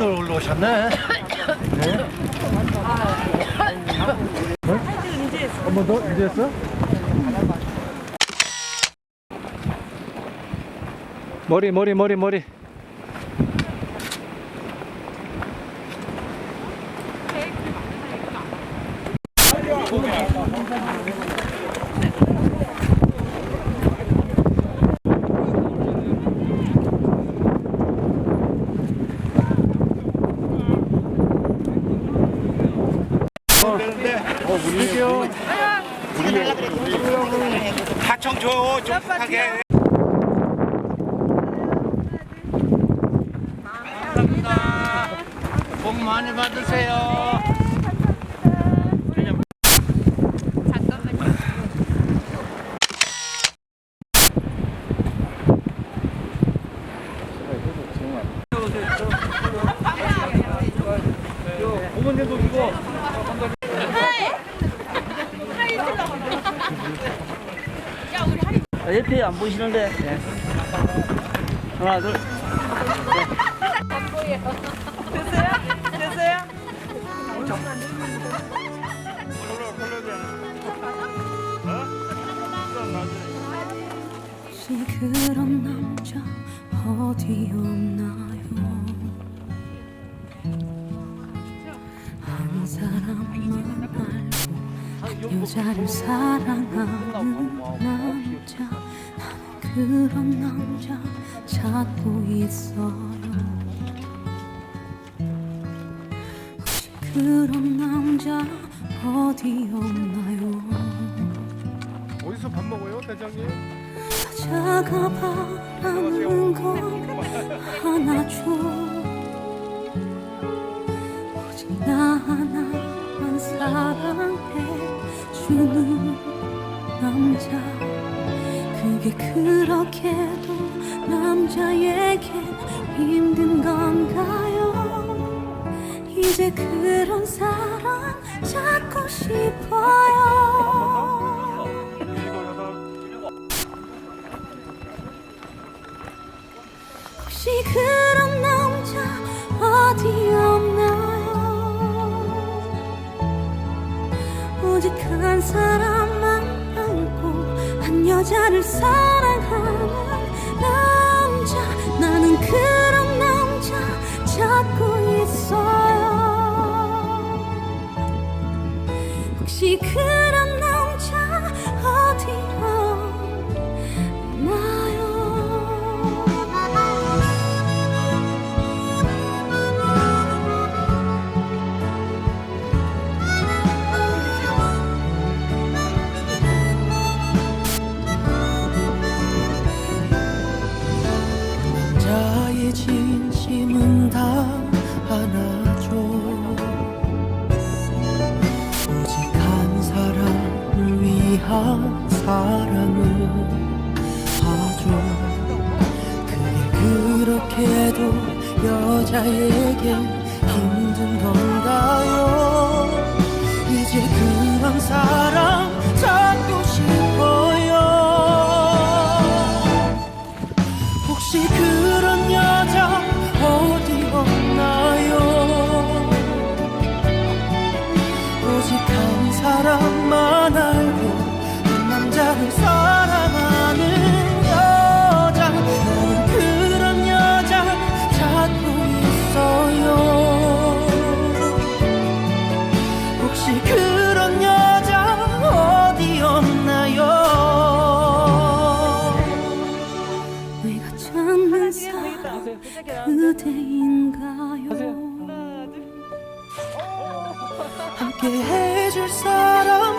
많이들 올라오셨네. 네. 한번 더? 이제 했어? 머리 머리 머리 머리 하청 줘요 좀 하게 감사합니다. 복 많이 받으세요 어머님도 이거 아, 옆에 안 보이시는데. 하나, 둘. 혹시 그런 남자 어디 없나요? 한 사람만 알고 한 여자를 사랑하는 남자 그런 남자 찾고 있어요 혹시 그런 남자 어디 없나요? 어디서 밥 먹어요, 대장님? 여자가 바라는 거 하나 줘 오직 나 하나만 사랑해 주는 남자 그게 그렇게도 남자에겐 힘든 건가요 이제 그런 사랑 찾고 싶어요 혹시 그런 남자 어디 없나요? 오직 한 사람만 여자를 사랑하는 남자. 나는 그런 남자 찾고 있어요. 혹시 그 진심은 다 하나죠 오직 한 사람을 위한 사랑을 하죠 그게 그렇게도 여자에게 힘든 건가요? 이제 그런 사람 내가 찾는 사람 그대인가요? 함께 해줄 사람